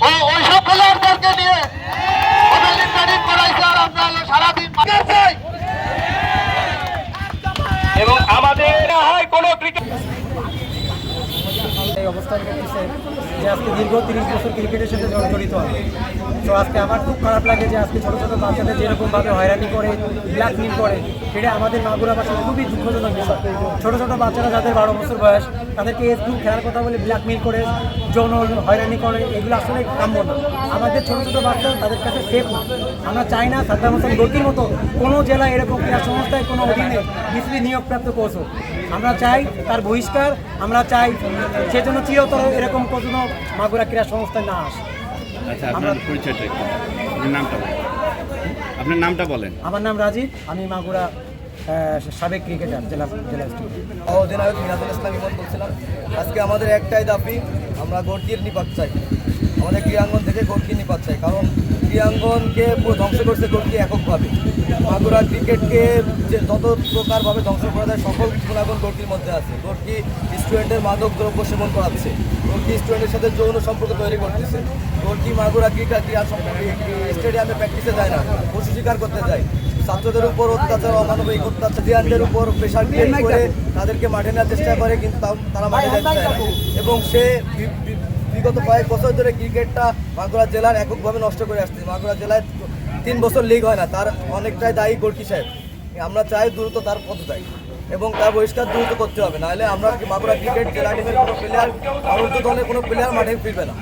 ও ওইসব খেলোয়াড়দেরকে নিয়ে যে আজকে দীর্ঘ তিরিশ বছর ক্রিকেটের সাথে জড়িত আছে তো আজকে আমার খুব খারাপ লাগে যে আজকে ছোটো ছোটো বাচ্চাদের যেরকমভাবে হয়রানি করে ব্ল্যাকমেল করে, সেটা আমাদের মাগুরা বাচ্চাদের খুবই দুঃখজনক বিষয়। ছোটো ছোটো বাচ্চারা যাদের বারো বছর বয়স, তাদেরকে গ্রুপ খেলার কথা বলে ব্ল্যাকমেল করে, যৌন হয়রানি করে, এগুলো আসলে কাম্য না। আমাদের ছোটো ছোটো বাচ্চা তাদের কাছে সেফ না। আমরা চাই না সাদ্দাম হোসেন গতির মতো কোনো জেলায় এরকম ক্রীড়া সংস্থায় কোনো অধীনে বিসিবি নিয়োগপ্রাপ্ত কোচ। আমরা চাই তার বহিষ্কার, আমরা চাই সে জন্য সেজন্য চিরতর এরকম কোনো মাগুরা ক্রীড়া সংস্থায় না আসে। আচ্ছা আপনার পরিচয়টা একটু আপনার নামটা বলেন। আপনার নামটা বলেন। আমার নাম রাজীব আমি মাগুরা সাবেক ক্রিকেটার জেলা জেলা স্টেডিয়াম। অধিনায়ক মিরাজুল ইসলাম ইমন বলছিলাম। আজকে আমাদের একটাই দাবি আমরা গর্জির নিপাত চাই। আমাদের ক্রীড়াঙ্গন থেকে গড়কি নিপাত চাই কারণ ক্রীড়াঙ্গনকে ধ্বংস করছে গড়কি এককভাবে। মাগুরা ক্রিকেটকে যে যত প্রকারভাবে ধ্বংস করা যায় সকল গুণাগুণ গড়কির মধ্যে আছে। গড়কি স্টুডেন্টের মাদক দ্রব্য সেবন করাচ্ছে। গড়কি স্টুডেন্টের সাথে যৌন সম্পর্ক তৈরি করতেছে। গড়কি মাগুরা ক্রিকেট ক্রীড়া স্টেডিয়ামে প্র্যাকটিসে যায় না পশু শিকার করতে যায়। ছাত্রদের উপর অত্যাচার অমানবিক অত্যাচার দিয়ানদের উপর প্রেশার ক্রিয়েট করে তাদেরকে মাঠে নেওয়ার চেষ্টা করে কিন্তু তারা মাঠে যেতে চায় এবং সে বিগত কয়েক বছর ধরে ক্রিকেটটা বাঁকুড়া জেলার এককভাবে নষ্ট করে আসছে। বাঁকুড়া জেলায় তিন বছর লিগ হয় না, তার অনেকটাই দায়ী গোলকি সাহেব। আমরা চাই দ্রুত তার পদত্যাগ এবং তার বহিষ্কার দ্রুত করতে হবে, নাহলে আমরা বাঁকুড়া ক্রিকেট জেলা টিমের কোনো প্লেয়ার ভারতীয় দলের কোনো প্লেয়ার মাঠে ফিরবে না।